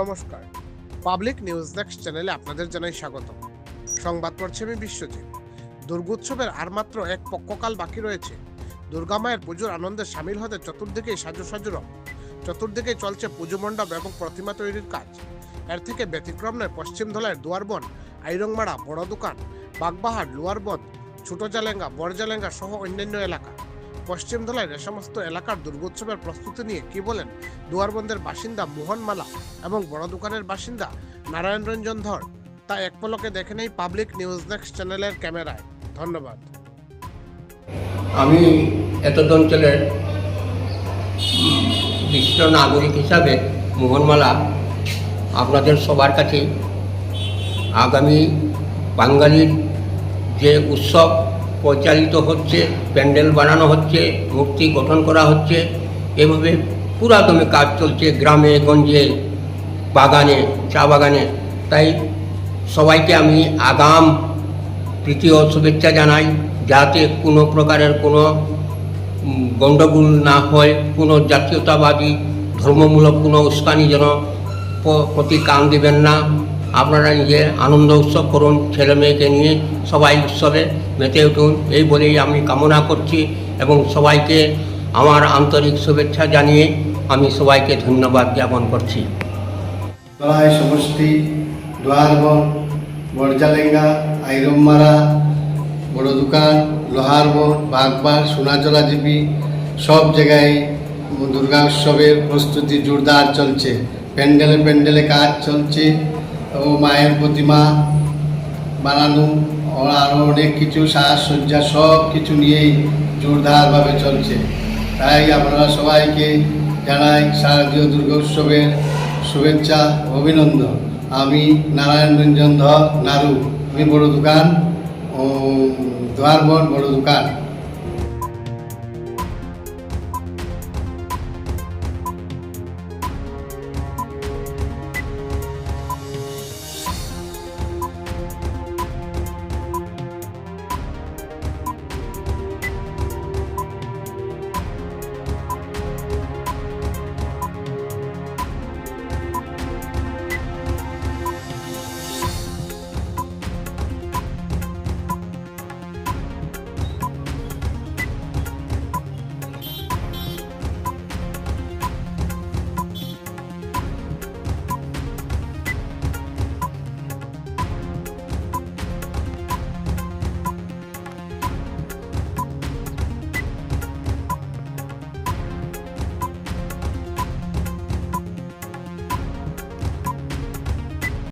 নমস্কার। Public news next চ্যানেলে আপনাদের জানাই স্বাগত সংবাদ পড়ছে আমি বিশ্বজিৎ। দুর্গোৎসবের আর মাত্র এক পক্ষকাল বাকি রয়েছে। দুর্গা মায়ের পুজোর আনন্দে সামিল হতে চতুর্দিকেই সাজু সাজুর চতুর্দিকেই চলছে পুজো মণ্ডপ এবং প্রতিমা তৈরির কাজ। এর থেকে ব্যতিক্রম নয়, পশ্চিম ধলায় দুয়ারবন আইরংমারা বড় দোকান, বাগবাহার, লোয়ারবন, ছোট জালেঙ্গা, বড় জালেঙ্গা সহ অন্যান্য এলাকা। পশ্চিম ধলায় সমস্ত এলাকার দুর্গোৎসবের প্রস্তুতি নিয়ে কি বলেন দুয়ারবন্দের বাসিন্দা মোহন মালা এবং বড় দোকানের বাসিন্দা নারায়ণ রঞ্জন ধর, তা এক পলকে দেখে নেই পাবলিক নিউজ নেক্সট চ্যানেলের ক্যামেরায়। ধন্যবাদ। আমি এতদ অঞ্চলের বিশিষ্ট নাগরিক হিসাবে মোহনমালা আপনাদের সবার কাছে আগামী বাঙালির যে উৎসব পরিচালিত হচ্ছে, প্যান্ডেল বানানো হচ্ছে, মূর্তি গঠন করা হচ্ছে। এভাবে পুরাদমে কাজ চলছে গ্রামে, গঞ্জে, বাগানে, চা বাগানে। তাই সবাইকে আমি আগাম তৃতীয় শুভেচ্ছা জানাই, যাতে কোনো প্রকারের কোনো গণ্ডগোল না হয়, কোনো জাতীয়তাবাদী, ধর্মমূলক কোনো উস্কানি যেন প্রতি কান দেবেন না। আপনারা নিজে আনন্দ উৎসব করুন, ছেলে মেয়েকে নিয়ে সবাই উৎসবে মেতে উঠুন। এই বলেই আমি কামনা করছি এবং সবাইকে আমার আন্তরিক শুভেচ্ছা জানিয়ে আমি সবাইকে ধন্যবাদ জ্ঞাপন করছি। তলায় সমষ্টি দোয়ারবন বরজালেঙ্গা আইরমমারা, বড় দোকান লোহারবন বাগবার সোনাজলা জিপি, সব জায়গায় দুর্গা উৎসবের প্রস্তুতি জোরদার চলছে। প্যান্ডেলে প্যান্ডেলে কাজ চলছে। ও মায়ের প্রতিমা বানানো। আরও অনেক কিছু সাজসজ্জা সব কিছু নিয়েই জোরদারভাবে চলছে। তাই আপনারা সবাইকে জানাই শারদীয় দুর্গা উৎসবের শুভেচ্ছা অভিনন্দন। আমি নারায়ণ রঞ্জন ধর নারু। আমি বড় দোকান ও দোয়ারবন বড় দোকান।